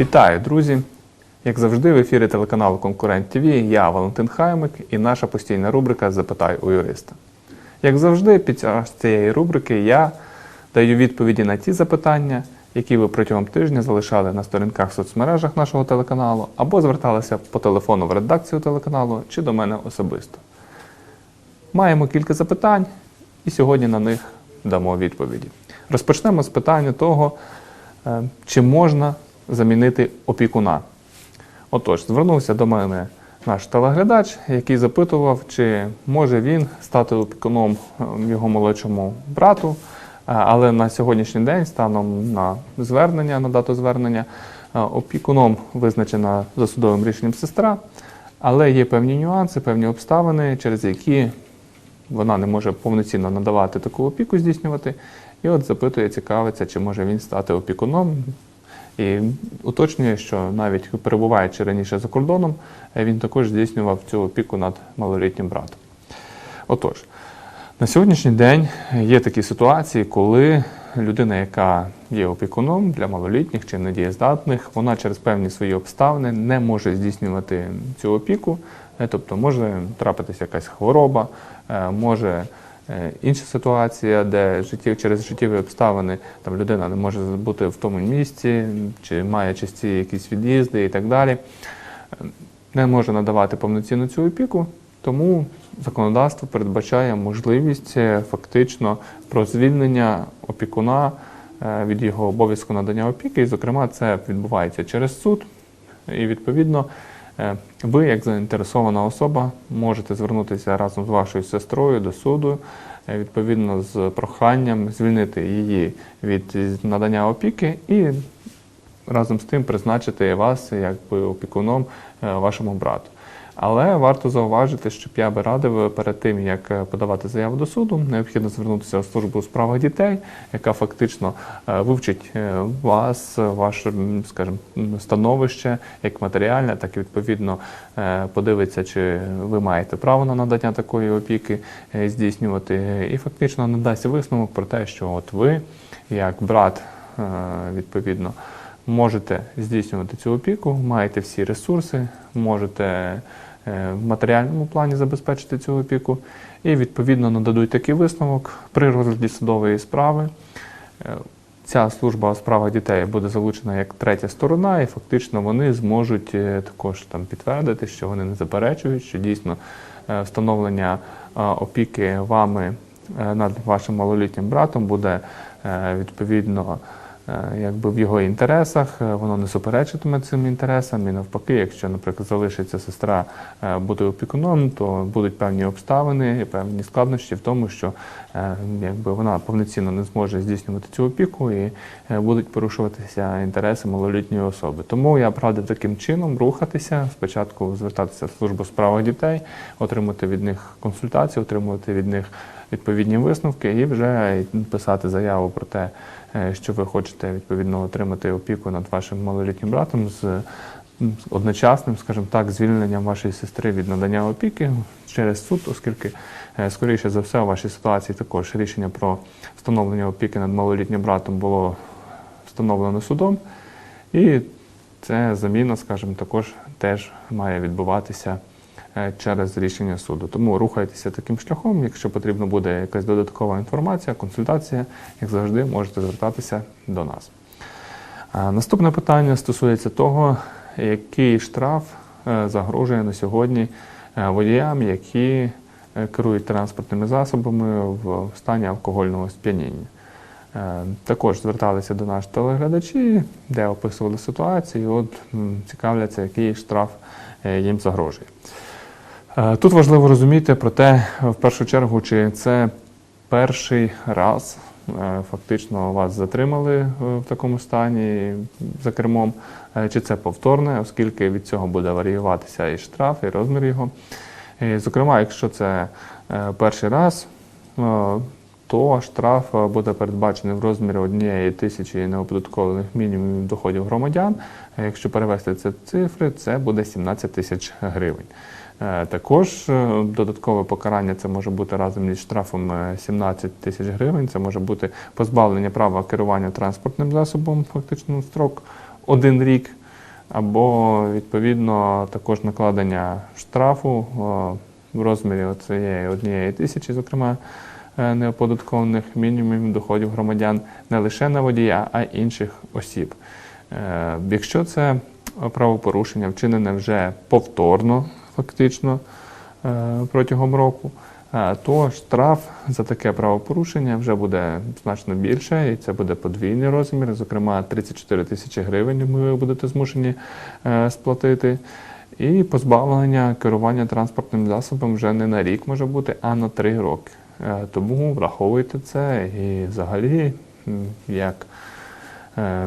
Вітаю, друзі! Як завжди, в ефірі телеканалу Конкурент ТВ я Валентин Хаймик і наша постійна рубрика Запитай у юриста. Як завжди, під час цієї рубрики я даю відповіді на ті запитання, які ви протягом тижня залишали на сторінках в соцмережах нашого телеканалу, або зверталися по телефону в редакцію телеканалу чи до мене особисто. Маємо кілька запитань, і сьогодні на них дамо відповіді. Розпочнемо з питання того, е, чи можна замінити опікуна. Отож, звернувся до мене наш телеглядач, який запитував, чи може він стати опікуном е, його молодшому брату. Е, Але на сьогоднішній день, станом на звернення, на дату звернення, е, опікуном визначена за судовим рішенням сестра, але є певні нюанси, певні обставини, через які вона не може повноцінно надавати таку опіку здійснювати. І от запитує, цікавиться, чи може він стати опікуном. І уточнює, що навіть перебуваючи раніше за кордоном, е, він також здійснював цю опіку над малолітнім братом. Отож, на сьогоднішній день є такі ситуації, коли людина, яка є опікуном для малолітніх чи недієздатних, вона через певні свої обставини не може здійснювати цю опіку. Е, Тобто може трапитися якась хвороба, е, може інша ситуація, де життєв, через життєві обставини там людина не може бути в тому місці, чи має часті якісь від'їзди і так далі не може надавати повноцінну цю опіку, тому законодавство передбачає можливість е, фактично про звільнення опікуна е, від його обов'язку надання опіки. І, зокрема, це відбувається через суд. І відповідно, е, ви, як заінтересована особа, можете звернутися разом з вашою сестрою до суду, е, відповідно з проханням звільнити її від надання опіки і разом з тим призначити вас якби опікуном е, вашому брату. Але варто зауважити, щоб я би радив перед тим, як е, подавати заяву до суду, необхідно звернутися в службу у справах дітей, яка фактично е, вивчить е, вас, ваше, скажімо, становище, як матеріальне, так і відповідно подивиться, чи ви маєте право на надання такої опіки здійснювати, і фактично надасть висновок про те, що от ви, як брат, відповідно можете здійснювати цю опіку, маєте всі ресурси, можете в матеріальному плані забезпечити цю опіку, і відповідно нададуть такий висновок при розгляді судової справи. Е, Ця служба у справах дітей буде залучена як третя сторона, і фактично вони зможуть е, також там підтвердити, що вони не заперечують, що дійсно е, встановлення е, опіки вами е, над вашим малолітнім братом буде е, відповідно е, якби в його інтересах, е, воно не суперечитиме цим інтересам. І навпаки, якщо, наприклад, залишиться сестра е, бути опікуном, то будуть певні обставини, і певні складнощі в тому, що е, якби вона повноцінно не зможе здійснювати цю опіку і е, будуть порушуватися інтереси малолітньої особи. Тому я радив таким чином рухатися, спочатку звертатися в службу у справах дітей, отримати від них консультації, отримувати від них відповідні висновки і вже писати заяву про те, е, що ви хочете відповідно отримати опіку над вашим малолітнім братом з одночасним, скажімо так, звільненням вашої сестри від надання опіки через суд, оскільки, е, скоріше за все, у вашій ситуації також рішення про встановлення опіки над малолітнім братом було встановлено судом, і це заміна, скажімо, також теж має відбуватися через рішення суду. Тому рухайтеся таким шляхом. Якщо потрібно буде якась додаткова інформація, консультація, як завжди, можете звертатися до нас. Наступне питання стосується того, який штраф е, загрожує на сьогодні е, водіям, які е, керують транспортними засобами в стані алкогольного сп'яніння. Е, Також зверталися до нас телеглядачі, де описували ситуацію, от цікавляться, який штраф е, їм загрожує. Е, Тут важливо розуміти про те, в першу чергу, чи це перший раз е, фактично вас затримали е, в такому стані за кермом, чи це повторне, оскільки від цього буде варіюватися і штраф, і розмір його. І, Зокрема, якщо це перший раз, то штраф буде передбачений в розмірі однієї тисячі неоподаткованих мінімумів доходів громадян. Якщо перевести ці цифри, це буде 17 тисяч гривень. Е, Також е, додаткове покарання це може бути разом із штрафом е, 17 тисяч гривень. Це може бути позбавлення права керування транспортним засобом, фактично строк один рік. або відповідно також накладення штрафу е, в розмірі цієї однієї тисячі, зокрема е, неоподаткованих мінімумів доходів громадян не лише на водія, а й інших осіб. Е, Якщо це правопорушення вчинене вже повторно, фактично е, протягом року, е, то штраф за таке правопорушення вже буде значно більше, і це буде подвійний розмір, зокрема 34 тисячі гривень ви будете змушені е, сплатити. І позбавлення керування транспортним засобом вже не на рік може бути, а на три роки. Тому враховуйте це і взагалі, як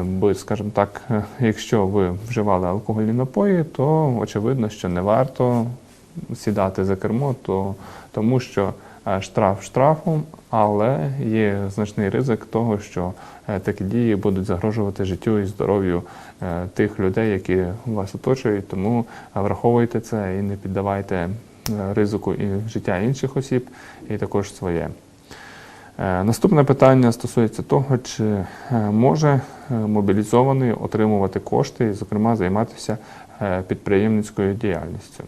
Бо, скажімо так, е, якщо ви вживали алкогольні напої, то очевидно, що не варто сідати за кермо, то, тому що е, штраф штрафом, але є значний ризик того, що е, такі дії будуть загрожувати життю і здоров'ю е, тих людей, які вас оточують. Тому е, враховуйте це і не піддавайте е, ризику і життя інших осіб, і також своє. Е, Наступне питання стосується того, чи е, може е, мобілізований отримувати кошти і, зокрема, займатися підприємницькою діяльністю.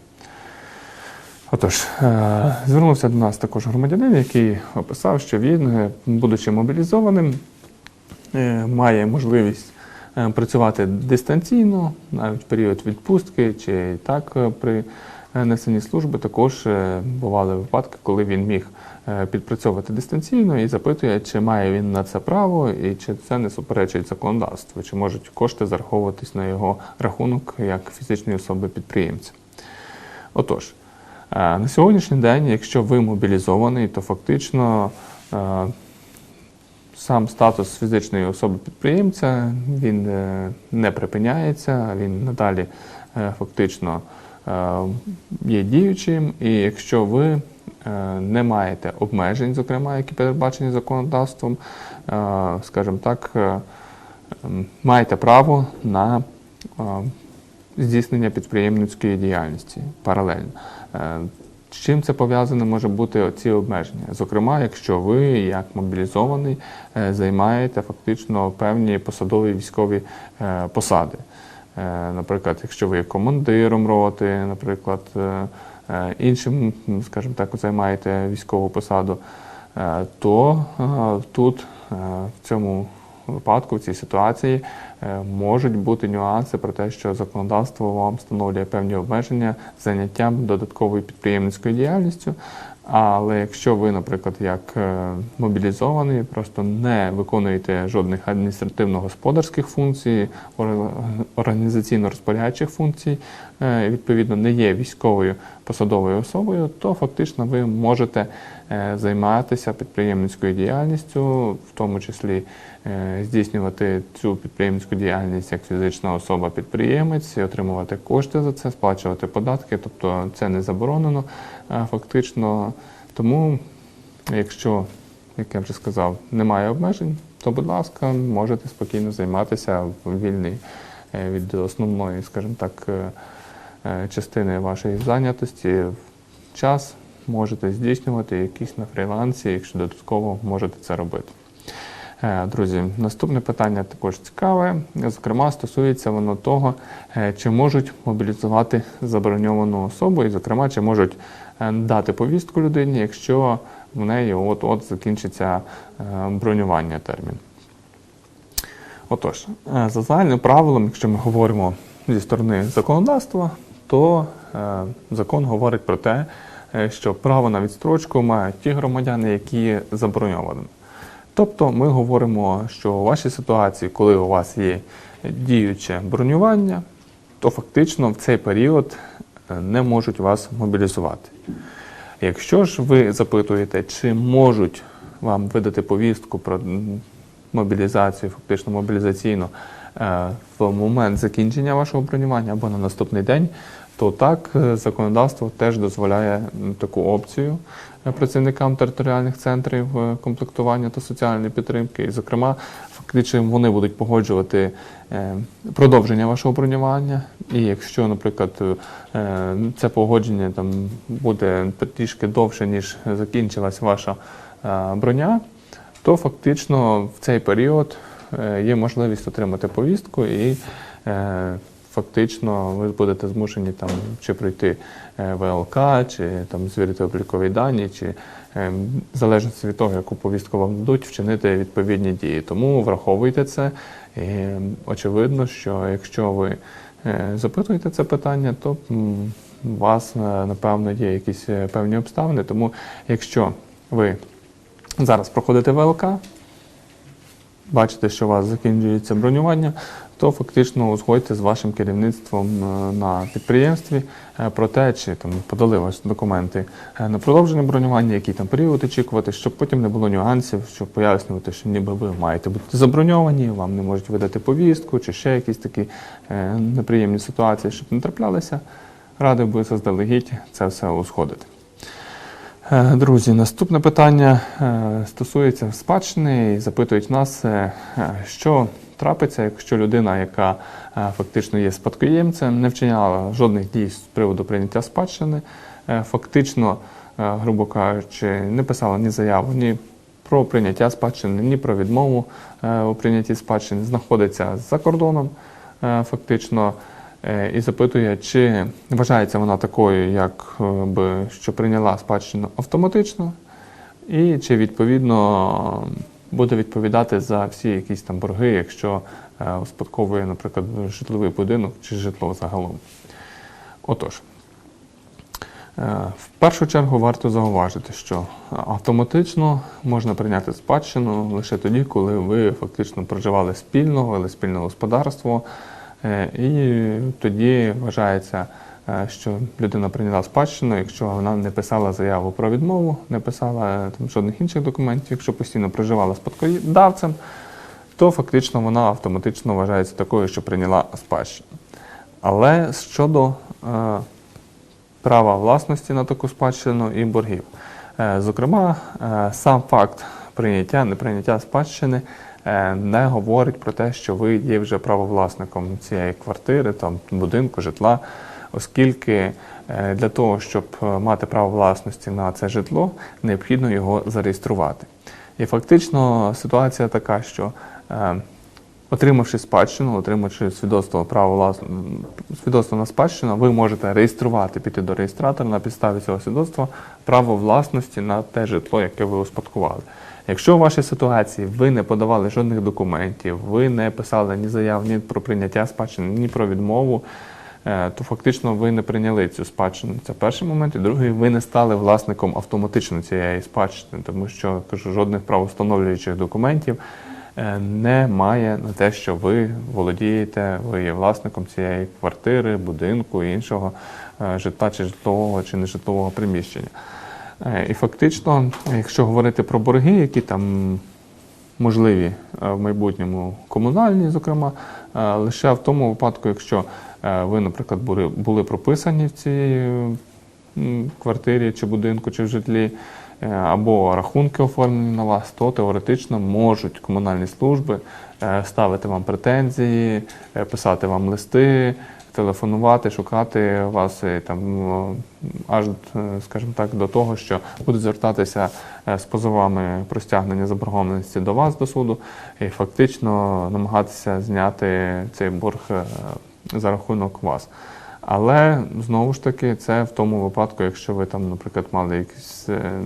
Отож, звернувся до нас також громадянин, який описав, що він, будучи мобілізованим, має можливість працювати дистанційно, навіть в період відпустки, чи так при е, несенні служби також е, бували випадки, коли він міг е, підпрацьовувати дистанційно і запитує, чи має він на це право, і чи це не суперечить законодавству, чи можуть кошти зараховуватись на його рахунок як фізичної особи підприємця. Отож, на сьогоднішній день, якщо ви мобілізований, то фактично сам статус фізичної особи підприємця він не припиняється, він надалі фактично є діючим, і якщо ви е, не маєте обмежень, зокрема, які передбачені законодавством, е, скажімо так, е, маєте право на е, здійснення підприємницької діяльності паралельно. Е, З чим це пов'язане може бути ці обмеження? Зокрема, якщо ви, як мобілізований, е, займаєте фактично певні посадові військові е, посади. Е, Наприклад, якщо ви є командиром роти, наприклад, е, е, іншим, скажімо так, займаєте військову посаду, то тут в цьому випадку, в цій ситуації, можуть бути нюанси про те, що законодавство вам встановлює певні обмеження заняттям додатковою підприємницькою діяльністю. Але якщо ви, наприклад, як е, мобілізований, просто не виконуєте жодних адміністративно-господарських функцій, ор- організаційно-розпорядчих функцій, е, відповідно, не є військовою посадовою особою, то фактично ви можете е, займатися підприємницькою діяльністю, в тому числі здійснювати цю підприємницьку діяльність як фізична особа-підприємець, отримувати кошти за це, сплачувати податки, тобто це не заборонено фактично. Тому, якщо, як я вже сказав, немає обмежень, то, будь ласка, можете спокійно займатися в вільний е, від основної, скажімо так, е, е, частини вашої зайнятості час можете здійснювати якісь на фрілансі, якщо додатково можете це робити. Друзі, наступне питання також цікаве. Зокрема, стосується воно того, чи можуть мобілізувати заброньовану особу, і, зокрема, чи можуть дати повістку людині, якщо в неї от-от закінчиться е, бронювання термін. Отож, е, за загальним правилом, якщо ми говоримо зі сторони законодавства, то е, закон говорить про те, е, що право на відстрочку мають ті громадяни, які є заброньованими. Тобто ми говоримо, що у вашій ситуації, коли у вас є діюче бронювання, то фактично в цей період е, не можуть вас мобілізувати. Якщо ж ви запитуєте, чи можуть вам видати повістку про мобілізацію, фактично мобілізаційну, е, в момент закінчення вашого бронювання або на наступний день, то так е, законодавство теж дозволяє таку опцію е, працівникам територіальних центрів комплектування та соціальної підтримки. І, зокрема, фактично вони будуть погоджувати е, продовження вашого бронювання. І якщо, наприклад, е, це погодження там буде трішки довше, ніж закінчилась ваша е, броня, то фактично в цей період є можливість отримати повістку і фактично ви будете змушені там чи пройти е, ВЛК, чи там звірити облікові дані, чи е, в залежності від того, яку повістку вам дадуть, вчинити відповідні дії. Тому враховуйте це. І очевидно, що якщо ви е, запитуєте це питання, то у вас напевно є якісь певні обставини. Тому якщо ви зараз проходите ВЛК, бачите, що у вас закінчується бронювання, то фактично узгодьте з вашим керівництвом е, на підприємстві е, про те, чи там подали вас документи е, на продовження бронювання, який там період очікувати, щоб потім не було нюансів, щоб пояснювати, що ніби ви маєте бути заброньовані, вам не можуть видати повістку, чи ще якісь такі неприємні ситуації, щоб не траплялися. Радий би заздалегідь це все узгодити. Друзі, наступне питання стосується спадщини і запитують нас, що трапиться, якщо людина, яка е, фактично є спадкоємцем, не вчиняла жодних дій з приводу прийняття спадщини, е, фактично, е, грубо кажучи, не писала ні заяву, ні про прийняття спадщини, ні про відмову у прийнятті спадщини, знаходиться за кордоном, фактично і запитує, чи вважається вона такою, як би що прийняла спадщину автоматично, і чи відповідно буде відповідати за всі якісь там борги, якщо е, успадковує, наприклад, житловий будинок чи житло загалом. Отож. Е, В першу чергу варто зауважити, що автоматично можна прийняти спадщину лише тоді, коли ви фактично проживали спільно, вели спільне господарство, е, і тоді вважається, що людина прийняла спадщину, якщо вона не писала заяву про відмову, не писала е, там, жодних інших документів, якщо постійно проживала спадкодавцем, то фактично вона автоматично вважається такою, що прийняла спадщину. Але щодо е, права власності на таку спадщину і боргів. Е, Зокрема, е, сам факт прийняття, неприйняття спадщини е, не говорить про те, що ви є вже правовласником цієї квартири, там, будинку, житла, оскільки е, для того, щоб е, мати право власності на це житло, необхідно його зареєструвати. І фактично ситуація така, що е, Отримавши спадщину, отримавши свідоцтво право власне свідоцтво на спадщину, ви можете реєструвати, піти до реєстратора на підставі цього свідоцтва право власності на те житло, яке ви успадкували. Якщо у вашій ситуації ви не подавали жодних документів, ви не писали ні заяв ні про прийняття спадщини, ні про відмову, то фактично ви не прийняли цю спадщину. Це перший момент. І другий, ви не стали власником автоматично цієї спадщини, тому що кажу, жодних правовстановлюючих документів е, немає на те, що ви володієте, ви є власником цієї квартири, будинку іншого е, житла чи житлового чи нежитлового приміщення. Е, І фактично, якщо говорити про борги, які там можливі е, в майбутньому комунальні, зокрема, е, лише в тому випадку, якщо е, ви, наприклад, були, були прописані в цій квартирі чи будинку, чи в житлі, е, або рахунки оформлені на вас, то теоретично можуть комунальні служби е, ставити вам претензії, е, писати вам листи, телефонувати, шукати вас там аж, е, скажімо так, до того, що будуть звертатися е, з позовами про стягнення заборгованості до вас до суду, і фактично намагатися зняти цей борг е, за рахунок вас. Але знову ж таки, це в тому випадку, якщо ви там, наприклад, мали якийсь е,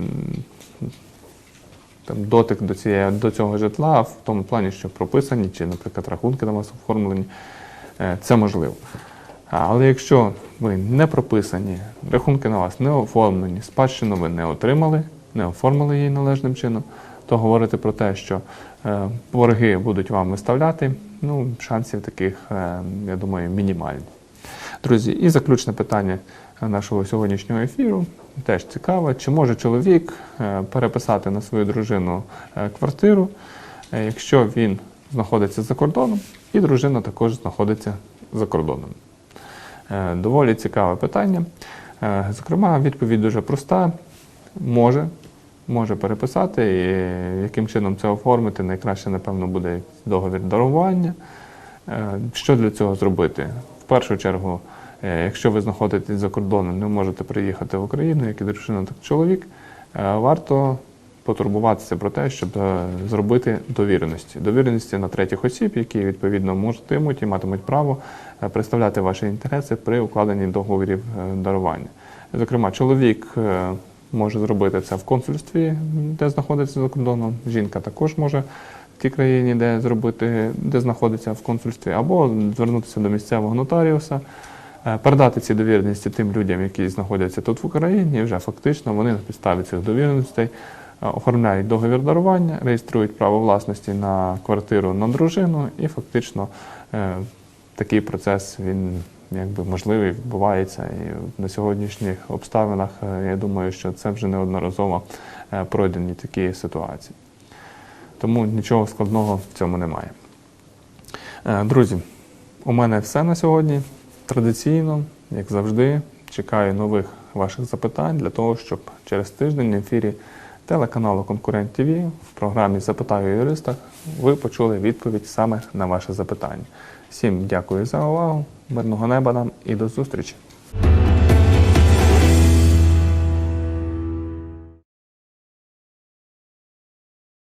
там, дотик до, цієї, до цього житла, в тому плані, що прописані, чи, наприклад, рахунки на вас оформлені, е, це можливо. Але якщо ви не прописані, рахунки на вас не оформлені, спадщину ви не отримали, не оформили її належним чином, то говорити про те, що е, борги будуть вам виставляти, ну, шансів таких, е, я думаю, мінімальні. Друзі, і заключне питання нашого сьогоднішнього ефіру теж цікаве. Чи може чоловік е, переписати на свою дружину е, квартиру, якщо він знаходиться за кордоном, і дружина також знаходиться за кордоном? Доволі цікаве питання. Зокрема, відповідь дуже проста. Може, може переписати, і яким чином це оформити, найкраще, напевно, буде договір дарування. Е, Що для цього зробити? В першу чергу, е, якщо ви знаходитесь за кордоном, не можете приїхати в Україну, як і дружина, так чоловік, е, варто потурбуватися про те, щоб зробити довіреності. Довіреності на третіх осіб, які відповідно можуть і матимуть право представляти ваші інтереси при укладенні договорів дарування. Зокрема, чоловік може зробити це в консульстві, де знаходиться за кордоном. Жінка також може в тій країні, де зробити, де знаходиться в консульстві, або звернутися до місцевого нотаріуса, е, передати ці довіреності тим людям, які знаходяться тут в Україні, і вже фактично вони на підставі цих довіреностей е, оформляють договір дарування, реєструють право власності на квартиру на дружину, і фактично е, такий процес він якби можливий відбувається. І на сьогоднішніх обставинах е, я думаю, що це вже неодноразово е, пройдені такі ситуації. Тому нічого складного в цьому немає. Е, Друзі, у мене все на сьогодні. Традиційно, як завжди, чекаю нових ваших запитань для того, щоб через тиждень в ефірі телеканалу Конкурент ТВ в програмі Запитаю юриста ви почули відповідь саме на ваше запитання. Всім дякую за увагу, мирного неба нам і до зустрічі!